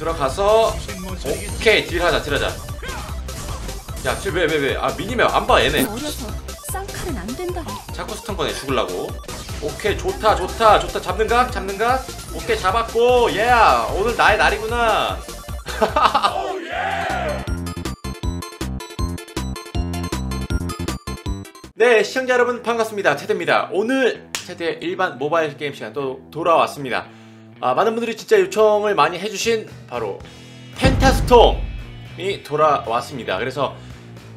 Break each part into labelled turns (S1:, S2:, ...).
S1: 들어가서 오케이 딜하자 딜하자. 야딜왜왜 왜? 아 미니맵 안봐 얘네.
S2: 어려서 쌍칼은 안 된다.
S1: 자꾸 스턴 거네 죽을라고. 오케이 좋다 좋다 좋다. 잡는 각 잡는 각 오케이 잡았고 예 오늘 나의 날이구나. 네 시청자 여러분 반갑습니다. 테드입니다. 오늘 테드의 일반 모바일 게임 시간 또 돌아왔습니다 아, 많은 분들이 진짜 요청을 많이 해주신 바로 펜타스톰이 돌아왔습니다 그래서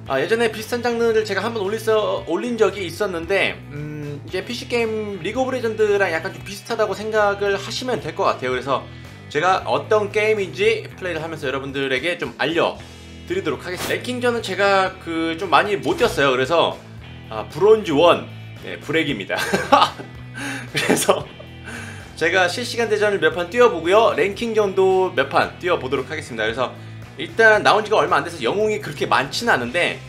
S1: 아, 예전에 비슷한 장르를 제가 한번 올렸어, 올린 적이 있었는데 음, 이제 PC 게임 리그 오브 레전드랑 약간 좀 비슷하다고 생각을 하시면 될 것 같아요. 그래서 제가 어떤 게임인지 플레이를 하면서 여러분들에게 좀 알려드리도록 하겠습니다. 랭킹전은 제가 그 좀 많이 못 뛰었어요. 그래서 아, 브론즈 1 네, 브렉입니다. 그래서 제가 실시간 대전을 몇 판 뛰어보고요. 랭킹전도 몇 판 뛰어보도록 하겠습니다. 그래서 일단 나온 지가 얼마 안 돼서 영웅이 그렇게 많지는 않은데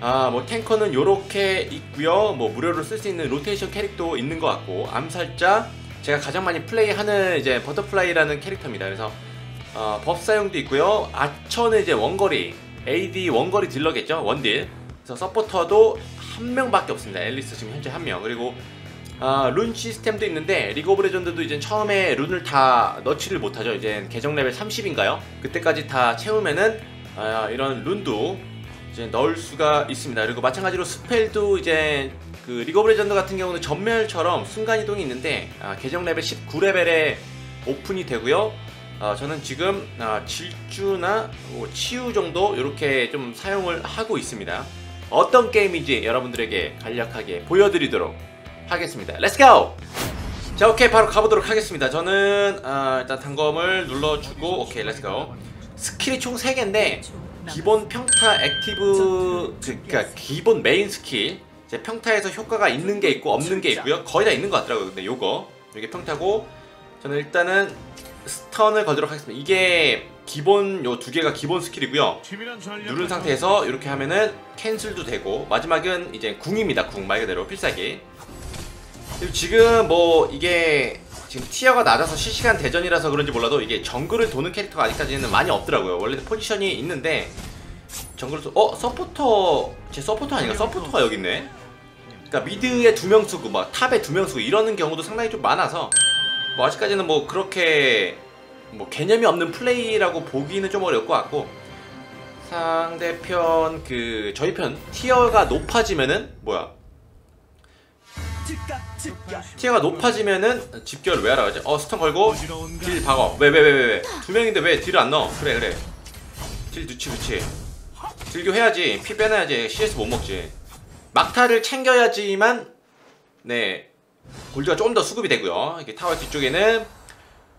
S1: 아 뭐 탱커는 요렇게 있고요. 뭐 무료로 쓸 수 있는 로테이션 캐릭도 있는 것 같고 암살자 제가 가장 많이 플레이하는 이제 버터플라이라는 캐릭터입니다. 그래서 어, 법 사용도 있고요. 아처는 이제 원거리 AD 원거리 딜러겠죠? 원딜. 그래서 서포터도 한 명밖에 없습니다. 앨리스 지금 현재 한 명. 그리고 아, 룬 시스템도 있는데 리그 오브 레전드도 이제 처음에 룬을 다 넣지를 못하죠. 이제 계정 레벨 30인가요? 그때까지 다 채우면은 아, 이런 룬도 이제 넣을 수가 있습니다. 그리고 마찬가지로 스펠도 이제 그 리그 오브 레전드 같은 경우는 전멸처럼 순간 이동이 있는데 아, 계정 레벨 19레벨에 오픈이 되고요. 아, 저는 지금 아, 질주나 뭐 치유 정도 이렇게 좀 사용을 하고 있습니다. 어떤 게임인지 여러분들에게 간략하게 보여드리도록 하겠습니다. 렛츠고! 자 오케이 바로 가보도록 하겠습니다. 저는 아, 일단 단검을 눌러주고 오케이 렛츠고 스킬이 총 3개인데 기본 평타 액티브 그, 그러니까 기본 메인 스킬 이제 평타에서 효과가 있는 게 있고 없는 게 있고요. 거의 다 있는 것 같더라고요. 근데 요거 이게 평타고 저는 일단은 스턴을 걸도록 하겠습니다. 이게 기본 요 두 개가 기본 스킬이고요. 누른 상태에서 이렇게 하면은 캔슬도 되고 마지막은 이제 궁입니다. 궁 말 그대로 필살기. 지금 뭐 이게 지금 티어가 낮아서 실시간 대전이라서 그런지 몰라도 이게 정글을 도는 캐릭터가 아직까지는 많이 없더라고요. 원래는 포지션이 있는데 정글을 도... 어 서포터 제 서포터 아닌가? 서포터가 여기 있네. 그러니까 미드에 두 명 쓰고 막 탑에 두 명 쓰고 이러는 경우도 상당히 좀 많아서 뭐 아직까지는 뭐 그렇게 뭐 개념이 없는 플레이라고 보기는 좀 어려울 것 같고 상대편 그 저희 편 티어가 높아지면은 뭐야 티어가 높아지면은 집결을 왜 하라 그러지? 어 스턴 걸고 딜 박어. 왜왜 왜왜두 명인데 왜 딜을 안 넣어? 그래 그래. 딜 넣지 그치. 딜교 해야지. 피 빼놔야지. CS 못 먹지. 막타를 챙겨야지만 네. 골드가 조금 더 수급이 되고요. 이렇게 타워 뒤쪽에는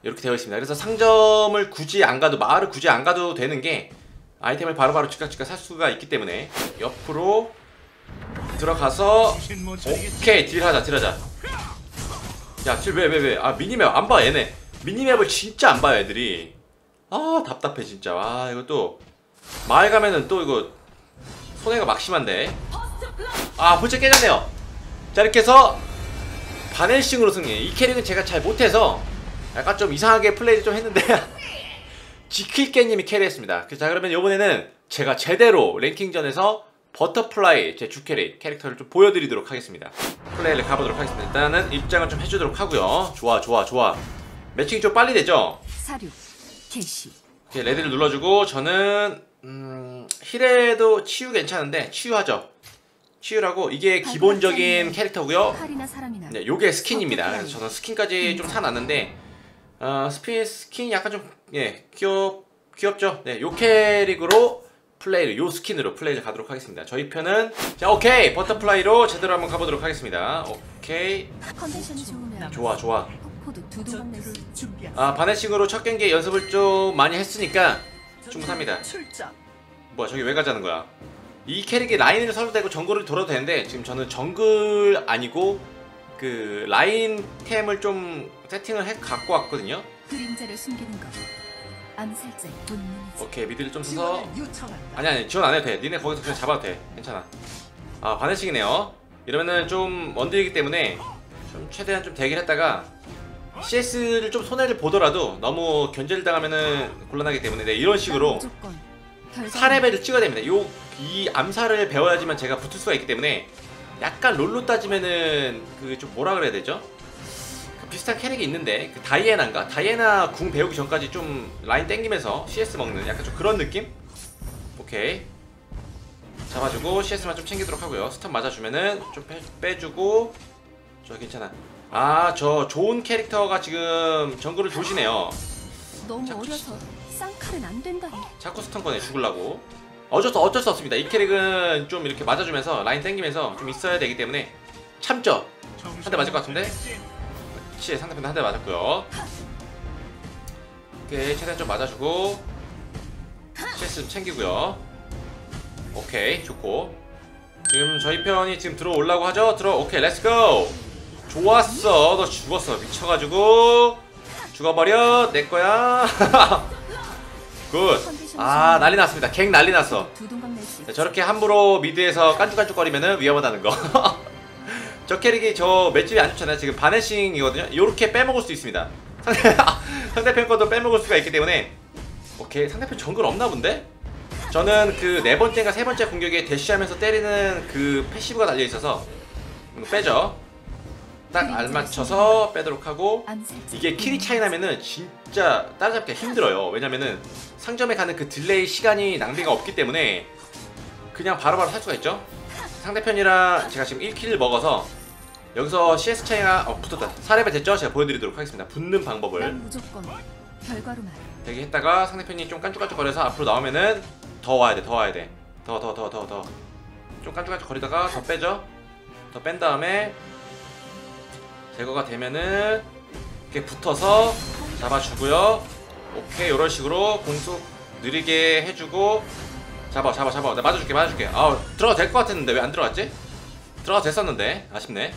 S1: 이렇게 되어 있습니다. 그래서 상점을 굳이 안 가도 마을을 굳이 안 가도 되는 게 아이템을 바로바로 즉각 즉각 살 수가 있기 때문에 옆으로 들어가서 오케이 딜하자 딜하자. 야딜 왜왜 왜? 아 미니맵 안 봐 얘네. 미니맵을 진짜 안 봐요 애들이. 아 답답해 진짜. 와 이거 또 마을 가면은 또 이거 손해가 막심한데. 아 벌써 깨졌네요. 자 이렇게 해서 바넬싱으로 승리. 이 캐릭은 제가 잘 못해서 약간 좀 이상하게 플레이를 좀 했는데. 지킬깨님이 캐리했습니다. 자 그러면 이번에는 제가 제대로 랭킹전에서 버터플라이 제 주캐릭 캐릭터를 좀 보여드리도록 하겠습니다 플레이를 가보도록 하겠습니다 일단은 입장을 좀 해주도록 하고요 좋아 좋아 좋아 매칭이 좀 빨리 되죠?
S2: 사료 개시.
S1: 이렇게 레드를 눌러주고 저는 음, 힐에도 치유 괜찮은데 치유하죠 치유라고 이게 기본적인 캐릭터고요. 네, 요게 스킨입니다 그래서 저는 스킨까지 좀 사놨는데 어, 스피 스킨 약간 좀 예, 귀엽, 귀엽죠? 네, 요 캐릭으로 플레이를 요 스킨으로 플레이를 가도록 하겠습니다. 저희 편은 자 오케이 버터플라이로 제대로 한번 가보도록 하겠습니다. 오케이 좋아 좋아. 아 바네싱으로 첫 경기 연습을 좀 많이 했으니까 충분합니다. 뭐야 저기 왜 가자는 거야? 이 캐릭이 라인을 서도 되고 정글을 돌아도 되는데 지금 저는 정글 아니고 그 라인 템을 좀 세팅을 해 갖고 왔거든요.
S2: 그림자를 숨기는 것. 암살자의 본능이지.
S1: 오케이 미드를 좀 써서. 아니 아니 지원 안 해도 돼. 니네 거기서 그냥 잡아도 돼. 괜찮아. 아 바네식이네요. 이러면은 좀 원딜이기 때문에 좀 최대한 좀 대기를 했다가 CS를 좀 손해를 보더라도 너무 견제를 당하면은 곤란하기 때문에 네, 이런 식으로
S2: 무조건. 결과는
S1: 4레벨을 찍어야 됩니다. 요, 이 암살을 배워야지만 제가 붙을 수가 있기 때문에 약간 롤로 따지면은 그 좀 뭐라 그래야 되죠? 그 비슷한 캐릭이 있는데 그 다이애나인가? 다이애나 궁 배우기 전까지 좀 라인 땡기면서 CS 먹는 약간 좀 그런 느낌? 오케이 잡아주고 CS만 좀 챙기도록 하고요. 스턴 맞아주면은 좀 빼, 빼주고 저 괜찮아. 아 저 좋은 캐릭터가 지금 정글을 도시네요.
S2: 너무
S1: 자꾸
S2: 어려서 쌍칼은 안 된다니.
S1: 자꾸 스턴 꺼내 죽으려고 어쩔 수 어쩔 수 없습니다 이 캐릭은 좀 이렇게 맞아주면서 라인 땡기면서 좀 있어야 되기 때문에 참죠 한 대 맞을 것 같은데 그렇지 상대편 한 대 맞았고요. 오케이 최대한 좀 맞아주고 CS 좀 챙기고요. 오케이 좋고. 지금 저희 편이 지금 들어오려고 하죠? 들어 오케이 렛츠고 좋았어. 너 죽었어. 미쳐가지고. 죽어버려. 내 거야. 굿. 아 난리 났습니다. 갱 난리 났어. 저렇게 함부로 미드에서 깐죽깐죽거리면은 위험하다는 거. 저 캐릭이 저 맷집이 안 좋잖아요. 지금 바네싱이거든요. 요렇게 빼먹을 수 있습니다. 상대, 상대편 것도 빼먹을 수가 있기 때문에 오케이 상대편 정글 없나 본데? 저는 그 네 번째인가 세 번째 공격에 대쉬하면서 때리는 그 패시브가 달려 있어서 빼죠. 딱 알맞춰서 빼도록 하고. 이게 킬이 차이 나면은 진짜 따라잡기가 힘들어요. 왜냐면은 상점에 가는 그 딜레이 시간이 낭비가 없기 때문에 그냥 바로바로 살 수가 있죠. 상대편이랑 제가 지금 1킬을 먹어서 여기서 CS 차이가 어, 붙었다. 4레벨 됐죠? 제가 보여드리도록 하겠습니다. 붙는
S2: 난
S1: 방법을
S2: 무조건 결과로만.
S1: 대기했다가 상대편이 좀 깐죽깐죽거려서 앞으로 나오면은 더 와야 돼, 더 와야 돼. 더, 더, 더, 더, 더. 좀 깐죽깐죽 거리다가 더 빼죠. 더 뺀 다음에 제거가 되면은 이렇게 붙어서 잡아주고요. 오케이, 이런 식으로 공속 느리게 해주고 잡아, 잡아, 잡아. 나 맞아줄게, 맞아줄게. 아, 들어가 될 것 같았는데 왜 안 들어갔지? 들어가 됐었는데 아쉽네.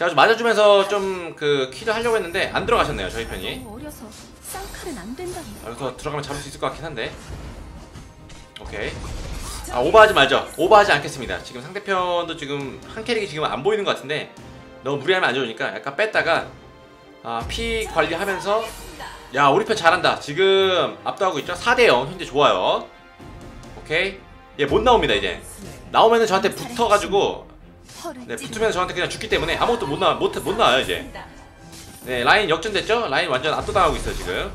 S1: 제가 좀 맞아주면서 좀 그 킬을 하려고 했는데 안 들어가셨네요, 저희 편이.
S2: 너무 어려서 쌍칼은 안 된다니.
S1: 여기서 들어가면 잡을 수 있을 것 같긴 한데. 오케이. 아 오버하지 말죠. 오버하지 않겠습니다. 지금 상대편도 지금 한 캐릭이 지금 안 보이는 것 같은데 너무 무리하면 안 좋으니까 약간 뺐다가 아, 피 관리하면서 야 우리 편 잘한다. 지금 압도하고 있죠? 4대0 현재 좋아요. 오케이. 얘 못 나옵니다 이제. 나오면은 저한테 붙어가지고
S2: 허를
S1: 네. 붙으면 저한테 그냥 죽기 때문에 아무것도 못 나, 못, 못 나와요, 이제. 네, 라인 역전됐죠? 라인 완전 압도당하고 있어요, 지금.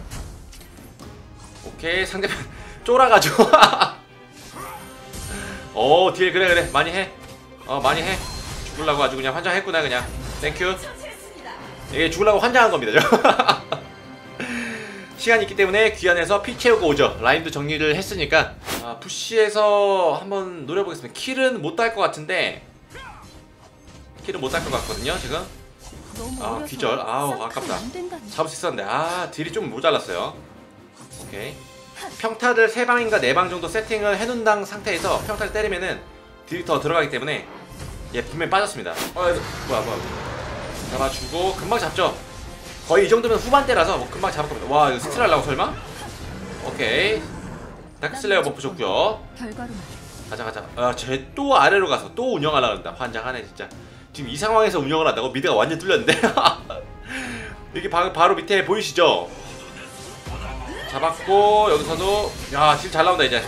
S1: 오케이, 상대편 쫄아가지고. 어, 딜, 그래, 그래. 많이 해. 어, 많이 해. 죽으려고 아주 그냥 환장했구나, 그냥. 땡큐. 이게 죽으려고 환장한 겁니다, 저. 시간이 있기 때문에 귀환해서 피 채우고 오죠. 라인도 정리를 했으니까. 아, 푸시에서 한번 노려보겠습니다. 킬은 못딸것 같은데. 킬은 못딸것 같거든요, 지금. 아, 기절. 아우, 아깝다. 잡을 수 있었는데. 아 딜이 좀 모자랐어요. 오케이. 평타를 3방인가 4방 정도 세팅을 해놓은 상태에서 평타를 때리면은 딜이 더 들어가기 때문에 얘 분명히 빠졌습니다. 어 뭐야 뭐야 잡아주고 금방 잡죠. 거의 이 정도면 후반대라서 뭐 금방 잡을 겁니다. 와 이거 스틸 하려고 설마? 오케이. 다크슬레어 버프 줬고요. 가자 가자. 아 쟤 또 아래로 가서 또 운영하려고 한다. 환장하네 진짜 지금 이 상황에서 운영을 한다고? 미드가 완전 뚫렸는데? 여기 바, 바로 밑에 보이시죠? 잡았고 여기서도 야딜잘 나온다 이제.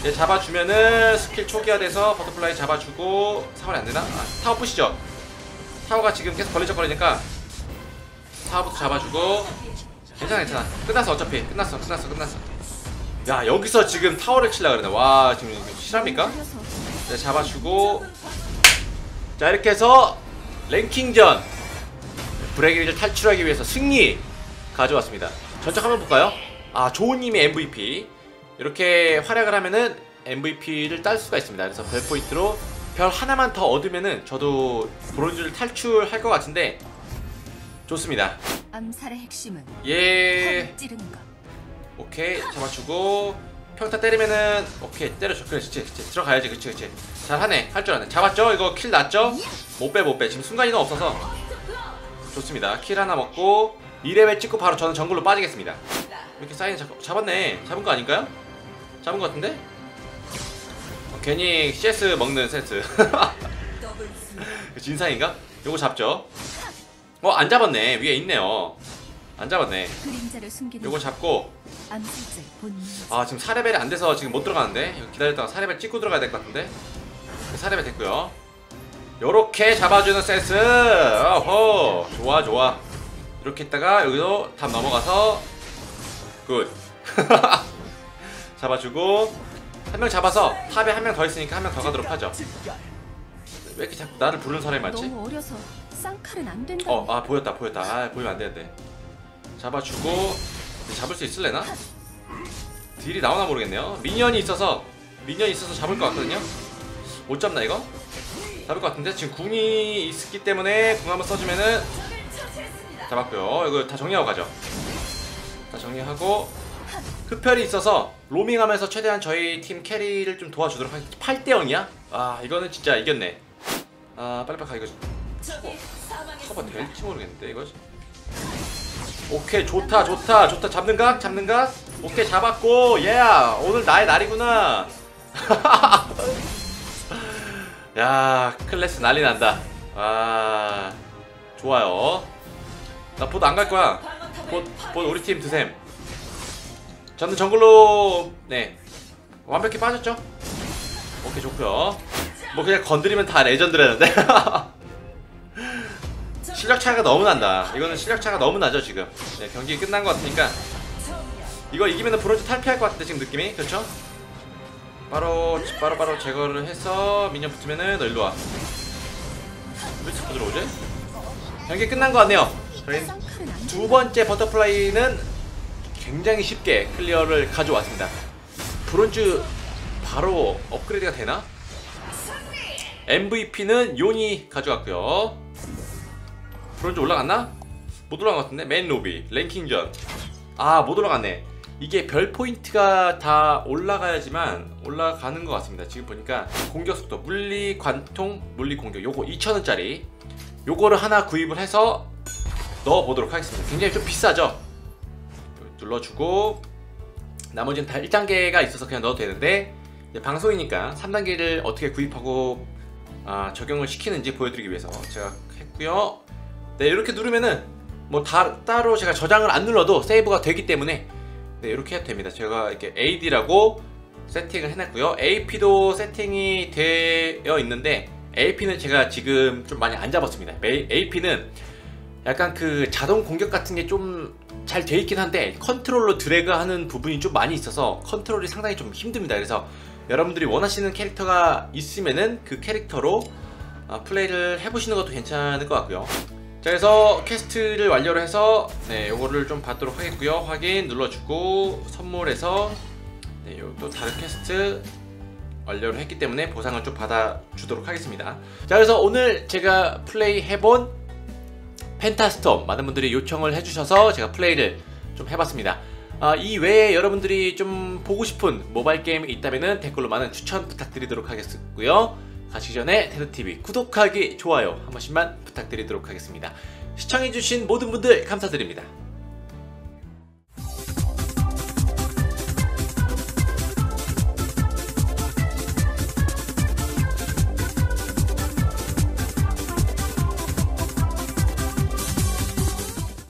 S1: 이제 잡아주면은 스킬 초기화돼서 버터플라이 잡아주고 사월이 안되나? 아, 타워 부시죠? 타워가 지금 계속 걸리적거리니까 타워부터 잡아주고. 괜찮아 괜찮아. 끝났어 어차피. 끝났어 끝났어 끝났어. 야 여기서 지금 타워를 치려 그러네. 와 지금 실합니까? 네, 잡아주고 자 이렇게 해서 랭킹전 브레이크를 탈출하기 위해서 승리 가져왔습니다. 전적 한번 볼까요? 아 조우님이 MVP 이렇게 활약을 하면은 MVP를 딸 수가 있습니다. 그래서 별 포인트로 별 하나만 더 얻으면은 저도 브론즈를 탈출할 것 같은데 좋습니다.
S2: 암살의 핵심은
S1: 예. 오케이. 잡아주고 평타 때리면은 오케이 때려줘. 그렇지 그렇지 들어가야지. 그렇지 그렇지. 잘하네. 할 줄 아네. 잡았죠? 이거 킬 났죠? 못 빼 못 빼. 지금 순간 이동 없어서. 좋습니다. 킬 하나 먹고 2레벨 찍고 바로 저는 정글로 빠지겠습니다. 이렇게 사인 잡, 잡았네. 잡은 거 아닌가요? 잡은 거 같은데? 어, 괜히 CS 먹는 센스. 진상인가? 요거 잡죠. 어 안 잡았네. 위에 있네요 안 잡았네 요거 잡고. 아 지금 4레벨이 안 돼서 지금 못 들어가는데 기다렸다가 4레벨 찍고 들어가야 될 것 같은데 4레벨 됐고요 요렇게 잡아주는 센스 어호 좋아 좋아 이렇게 했다가 여기서 탑 넘어가서 굿 잡아주고 한 명 잡아서 탑에 한 명 더 있으니까 한 명 더 가도록 하죠 왜 이렇게 자꾸 나를 부르는 사람이 많지?
S2: 너무 어려서 쌍칼은 안 된다.
S1: 어, 아 보였다, 보였다. 아, 보이면 안 되는데. 잡아주고 잡을 수 있을래나? 딜이 나오나 모르겠네요. 미니언이 있어서 미니언이 있어서 잡을 것 같거든요. 못 잡나 이거? 잡을 것 같은데 지금 궁이 있기 때문에 궁 한번 써주면은 잡았고요. 이거 다 정리하고 가죠. 다 정리하고 흡혈이 있어서 로밍하면서 최대한 저희 팀 캐리를 좀 도와주도록 하겠습니다. 8대 0이야? 아 이거는 진짜 이겼네. 아 빨리빨리 가 이거. 커버 될지 모르겠는데 이거 오케이 좋다 좋다. 좋다. 잡는 각 잡는 각 오케이 잡았고. 예 오늘 나의 날이구나. 야 클래스 난리 난다. 아 좋아요. 나 보드 안 갈 거야. 보, 보드 우리 팀 드셈. 저는 정글로 네. 완벽히 빠졌죠? 오케이 좋고요. 뭐 그냥 건드리면 다 레전드라는데 실력 차이가 너무 난다. 이거는 실력 차이가 너무 나죠 지금. 네, 경기 끝난 것 같으니까 이거 이기면 브론즈 탈피할 것 같은데 지금 느낌이 그렇죠? 바로 바로 바로 제거를 해서 미니언 붙으면은 너 일로 와. 왜 자꾸 들어오지? 경기 끝난 것 같네요. 두 번째 버터플라이는 굉장히 쉽게 클리어를 가져왔습니다. 브론즈 바로 업그레이드가 되나? MVP는 요니 가져갔고요. 브론즈 올라갔나? 못 올라간 것 같은데? 맨 로비, 랭킹전. 아, 못 올라갔네. 이게 별 포인트가 다 올라가야지만 올라가는 것 같습니다. 지금 보니까 공격 속도, 물리 관통, 물리 공격 요거 2,000원짜리 요거를 하나 구입을 해서 넣어보도록 하겠습니다. 굉장히 좀 비싸죠? 눌러주고 나머지는 다 1단계가 있어서 그냥 넣어도 되는데 방송이니까 3단계를 어떻게 구입하고 아, 적용을 시키는지 보여드리기 위해서 제가 했고요. 네 이렇게 누르면은 뭐 다, 따로 제가 저장을 안 눌러도 세이브가 되기 때문에 네 이렇게 해도 됩니다. 제가 이렇게 AD라고 세팅을 해놨고요. AP도 세팅이 되어 있는데 AP는 제가 지금 좀 많이 안 잡았습니다. AP는 약간 그 자동 공격 같은 게 좀 잘 돼 있긴 한데 컨트롤로 드래그 하는 부분이 좀 많이 있어서 컨트롤이 상당히 좀 힘듭니다. 그래서 여러분들이 원하시는 캐릭터가 있으면은 그 캐릭터로 아, 플레이를 해보시는 것도 괜찮을 것 같고요. 자, 그래서 퀘스트를 완료를 해서 네, 요거를 좀 받도록 하겠고요. 확인 눌러주고 선물에서 네, 요또 다른 퀘스트 완료를 했기 때문에 보상을 좀 받아주도록 하겠습니다. 자, 그래서 오늘 제가 플레이 해본 펜타스톰 많은 분들이 요청을 해주셔서 제가 플레이를 좀 해봤습니다. 아, 이 외에 여러분들이 좀 보고 싶은 모바일 게임이 있다면 댓글로 많은 추천 부탁드리도록 하겠고요. 가시기 전에 테드TV 구독하기, 좋아요 한 번씩만 부탁드리도록 하겠습니다. 시청해주신 모든 분들 감사드립니다.